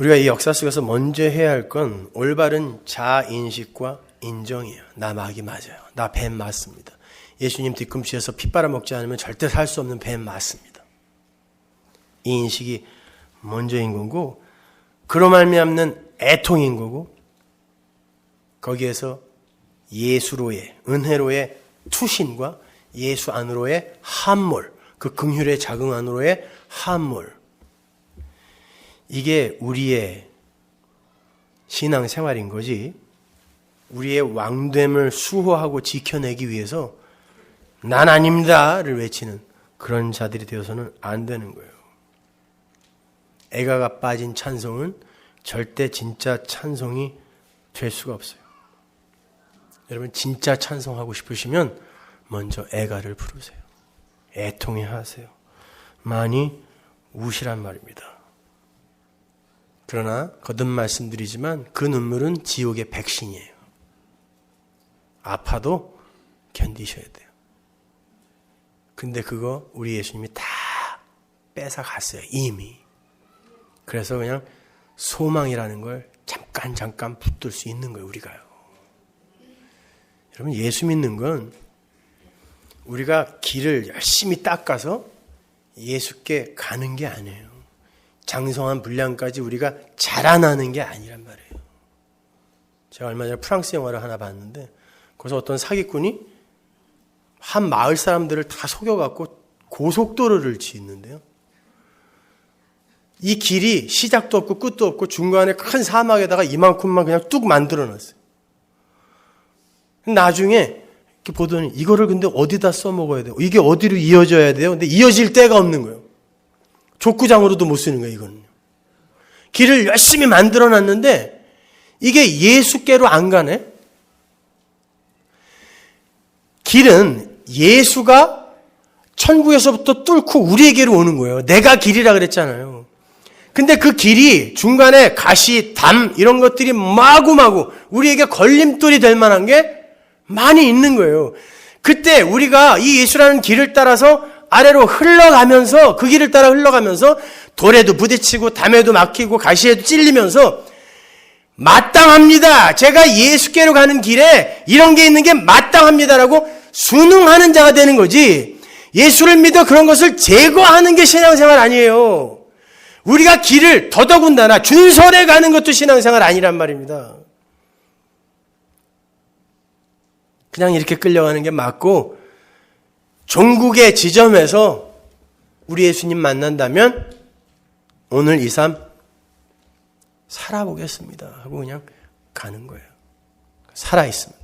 우리가 이 역사 속에서 먼저 해야 할 건 올바른 자인식과 인정이에요. 나 마귀 맞아요. 나 뱀 맞습니다. 예수님 뒤꿈치에서 피 빨아먹지 않으면 절대 살 수 없는 뱀 맞습니다. 이 인식이 먼저인 거고 그로 말미암는 애통인 거고 거기에서 예수로의 은혜로의 투신과 예수 안으로의 함몰 그 긍휼의 자긍 안으로의 함몰 이게 우리의 신앙 생활인 거지. 우리의 왕됨을 수호하고 지켜내기 위해서 난 아닙니다를 외치는 그런 자들이 되어서는 안 되는 거예요. 애가가 빠진 찬송은 절대 진짜 찬송이 될 수가 없어요. 여러분 진짜 찬송하고 싶으시면 먼저 애가를 부르세요. 애통해 하세요. 많이 우시란 말입니다. 그러나 거듭 말씀드리지만 그 눈물은 지옥의 백신이에요. 아파도 견디셔야 돼요. 근데 그거 우리 예수님이 다 뺏어 갔어요. 이미. 그래서 그냥 소망이라는 걸 잠깐 잠깐 붙들 수 있는 거예요. 우리가요. 여러분 예수 믿는 건 우리가 길을 열심히 닦아서 예수께 가는 게 아니에요. 장성한 분량까지 우리가 자라나는 게 아니란 말이에요. 제가 얼마 전에 프랑스 영화를 하나 봤는데 거기서 어떤 사기꾼이 한 마을 사람들을 다 속여갖고 고속도로를 짓는데요. 이 길이 시작도 없고 끝도 없고 중간에 큰 사막에다가 이만큼만 그냥 뚝 만들어 놨어요. 나중에 보더니 이거를 근데 어디다 써먹어야 돼요? 이게 어디로 이어져야 돼요? 근데 이어질 데가 없는 거예요. 족구장으로도 못 쓰는 거예요, 이거는요. 길을 열심히 만들어 놨는데 이게 예수께로 안 가네? 길은 예수가 천국에서부터 뚫고 우리에게로 오는 거예요. 내가 길이라 그랬잖아요. 근데 그 길이 중간에 가시, 담, 이런 것들이 마구마구 우리에게 걸림돌이 될 만한 게 많이 있는 거예요. 그때 우리가 이 예수라는 길을 따라서 아래로 흘러가면서 그 길을 따라 흘러가면서 돌에도 부딪히고 담에도 막히고 가시에도 찔리면서 마땅합니다. 제가 예수께로 가는 길에 이런 게 있는 게 마땅합니다라고 순응하는 자가 되는 거지. 예수를 믿어 그런 것을 제거하는 게 신앙생활 아니에요. 우리가 길을 더더군다나 준설에 가는 것도 신앙생활 아니란 말입니다. 그냥 이렇게 끌려가는 게 맞고 종국의 지점에서 우리 예수님 만난다면 오늘 이 삶 살아보겠습니다 하고 그냥 가는 거예요. 살아 있습니다.